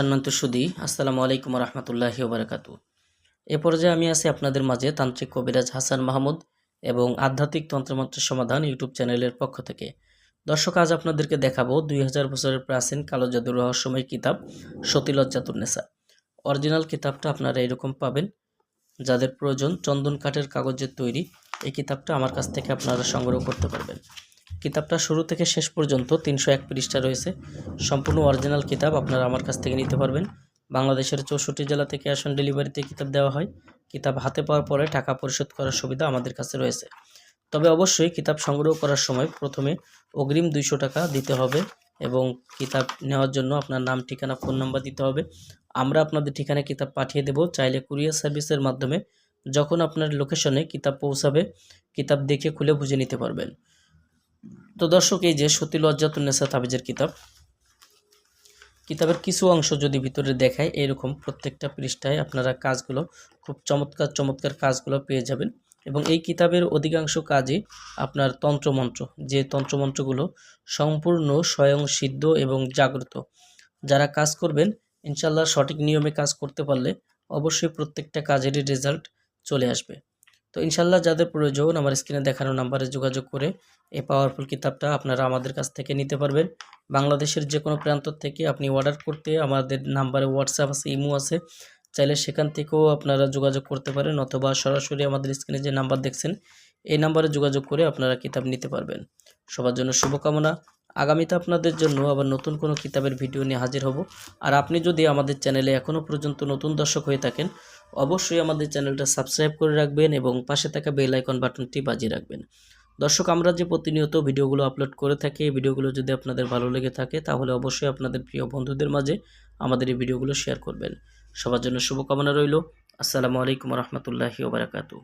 সম্মানিত সুদী, আসসালামু আলাইকুম রহমতুল্লাহি ওবরাকাতু। এ পর্যায়ে আমি আছি আপনাদের মাঝে তান্ত্রিক কবিরাজ হাসান মাহমুদ এবং আধ্যাত্মিক তন্ত্রমন্ত্রের সমাধান ইউটিউব চ্যানেলের পক্ষ থেকে। দর্শক, আজ আপনাদেরকে দেখাবো দুই হাজার বছরের প্রাচীন কালো জাদুর রহস্যময় কিতাব সতীলজ্জাতুন্নেসা অরিজিনাল কিতাবটা আপনারা এরকম পাবেন। যাদের প্রয়োজন চন্দন কাঠের কাগজের তৈরি, এই কিতাবটা আমার কাছ থেকে আপনারা সংগ্রহ করতে পারবেন। কিতাবটা শুরু থেকে শেষ পর্যন্ত তিনশো এক পৃষ্ঠা রয়েছে। সম্পূর্ণ অরিজিনাল কিতাব আপনারা আমার কাছ থেকে নিতে পারবেন। বাংলাদেশের চৌষট্টি জেলা থেকে আসন ডেলিভারিতে কিতাব দেওয়া হয়। কিতাব হাতে পাওয়ার পরে টাকা পরিশোধ করার সুবিধা আমাদের কাছে রয়েছে। তবে অবশ্যই কিতাব সংগ্রহ করার সময় প্রথমে অগ্রিম দুইশো টাকা দিতে হবে এবং কিতাব নেওয়ার জন্য আপনার নাম, ঠিকানা, ফোন নাম্বার দিতে হবে। আমরা আপনাদের ঠিকানায় কিতাব পাঠিয়ে দেব। চাইলে কুরিয়ার সার্ভিসের মাধ্যমে যখন আপনার লোকেশনে কিতাব পৌঁছাবে, কিতাব দেখে খুলে বুঝে নিতে পারবেন। তো দর্শক, এই যে সতী লজ্জাতুন্নেসা তাবিজের কিতাব, কিতাবের কিছু অংশ যদি ভিতরে দেখায় এরকম প্রত্যেকটা পৃষ্ঠায় আপনারা কাজগুলো, খুব চমৎকার চমৎকার কাজগুলো পেয়ে যাবেন। এবং এই কিতাবের অধিকাংশ কাজই আপনার তন্ত্রমন্ত্র, যে তন্ত্রমন্ত্রগুলো সম্পূর্ণ স্বয়ং সিদ্ধ এবং জাগ্রত। যারা কাজ করবেন ইনশাল্লাহ সঠিক নিয়মে কাজ করতে পারলে অবশ্যই প্রত্যেকটা কাজেরই রেজাল্ট চলে আসবে। তো ইনশাল্লাহ যাদের প্রয়োজন আমার স্ক্রিনে দেখানো নাম্বারে যোগাযোগ করে এই পাওয়ারফুল কিতাবটা আপনারা আমাদের কাছ থেকে নিতে পারবেন। বাংলাদেশের যে কোনো প্রান্ত থেকে আপনি অর্ডার করতে আমাদের নাম্বারে হোয়াটসঅ্যাপ আছে, ইমো আছে, চাইলে সেখান থেকেও আপনারা যোগাযোগ করতে পারেন অথবা সরাসরি আমাদের স্ক্রিনে যে নাম্বার দেখছেন, এই নাম্বারে যোগাযোগ করে আপনারা কিতাব নিতে পারবেন। সবার জন্য শুভকামনা আগামীতে আপনাদের জন্য আবার নতুন কোনো কিতাবের ভিডিও নিয়ে হাজির হব। আর আপনি যদি আমাদের চ্যানেলে এখনও পর্যন্ত নতুন দর্শক হয়ে থাকেন, অবশ্যই আমাদের চ্যানেলটা সাবস্ক্রাইব করে রাখবেন এবং পাশে থাকা বেল আইকন বাটনটি বাজিয়ে রাখবেন। দর্শক, আমরা যে প্রতিনিয়ত ভিডিওগুলো আপলোড করে থাকি, এই ভিডিওগুলো যদি আপনাদের ভালো লেগে থাকে, তাহলে অবশ্যই আপনাদের প্রিয় বন্ধুদের মাঝে আমাদের এই ভিডিওগুলো শেয়ার করবেন। সবার জন্য শুভকামনা রইল। আসসালামু আলাইকুম রহমতুল্লাহি ওবরাকাতু